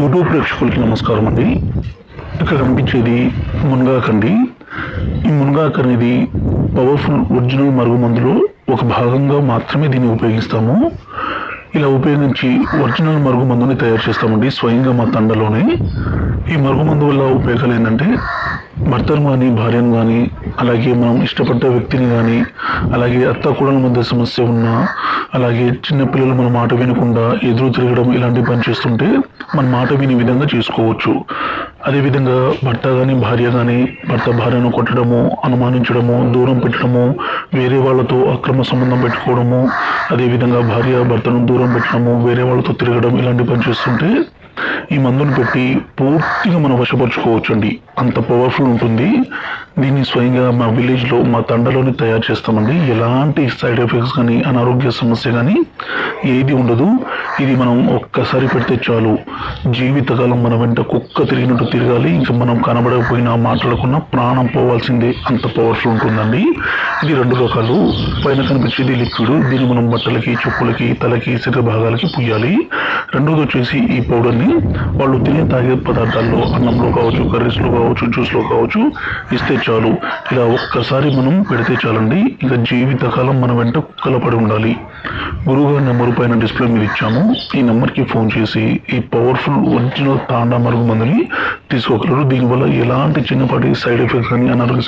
YouTube ప్రేక్షకులకి నమస్కారం అండి. ఇక్కడ కనిపించేది మునగాక అండి. ఈ మునగాకు అనేది పవర్ఫుల్ ఒరిజినల్ మరుగు మందులో ఒక భాగంగా మాత్రమే దీన్ని ఉపయోగిస్తాము. ఇలా ఉపయోగించి ఒరిజినల్ మరుగు మందుని తయారు చేస్తామండి స్వయంగా మా తండలోనే. ఈ మరుగు మందు వల్ల ఉపయోగాలు ఏంటంటే భర్తను కానీ భార్యను కానీ అలాగే మనం ఇష్టపడ్డ వ్యక్తిని కానీ అలాగే అత్త కూడల మధ్య సమస్య ఉన్నా అలాగే చిన్నపిల్లలు మన మాట వినకుండా ఎదురు తిరగడం ఇలాంటివి పని చేస్తుంటే మన మాట విని విధంగా చేసుకోవచ్చు. అదేవిధంగా భర్త కానీ భార్య కానీ భర్త భార్యను కొట్టడము అనుమానించడము దూరం పెట్టడము వేరే వాళ్ళతో అక్రమ సంబంధం పెట్టుకోవడము అదేవిధంగా భార్య భర్తను దూరం పెట్టడము వేరే వాళ్ళతో తిరగడం ఇలాంటి పని చేస్తుంటే ఈ మందును పెట్టి పూర్తిగా మనం వశపరుచుకోవచ్చండి. అంత పవర్ఫుల్ ఉంటుంది. దీన్ని స్వయంగా మా విలేజ్లో మా తండలోనే తయారు చేస్తామండి. ఎలాంటి సైడ్ ఎఫెక్ట్స్ కానీ అనారోగ్య సమస్య కానీ ఏది ఉండదు. ఇది మనం ఒక్కసారి పెడితే చాలు. జీవితకాలం మన వెంట కుక్క తిరిగినట్టు తిరగాలి. ఇంకా మనం కనబడకపోయినా మాట్లాడకుండా ప్రాణం పోవాల్సిందే. అంత పవర్ఫుల్ ఉంటుందండి. ఇది రెండు రకాలు. పైన కనిపించేది లిక్విడ్ దీన్ని మనం బట్టలకి చెప్పులకి తలకి శరీర భాగాలకి పుయ్యాలి రెండోది వచ్చేసి ఈ పౌడర్ని వాళ్ళు తినే తాగే పదార్థాల్లో అన్నంలో కావచ్చు కర్రీస్లో కావచ్చు జ్యూస్లో కావచ్చు ఇస్తే చాలు. ఇలా ఒక్కసారి మనం పెడితే చాలండి. ఇక జీవితకాలం మన వెంట కుక్కల పడి ఉండాలి. గురువుగారి నెంబరు పైన డిస్ప్లే మీద ఇచ్చాము. ఈ నెంబర్కి ఫోన్ చేసి ఈ పవర్ఫుల్ ఒరిజినల్ తాండా మరుగు మందుని తీసుకోగలరు. దీనివల్ల ఎలాంటి చిన్నపాటి సైడ్ ఎఫెక్ట్స్ కానీ అనారోగ్య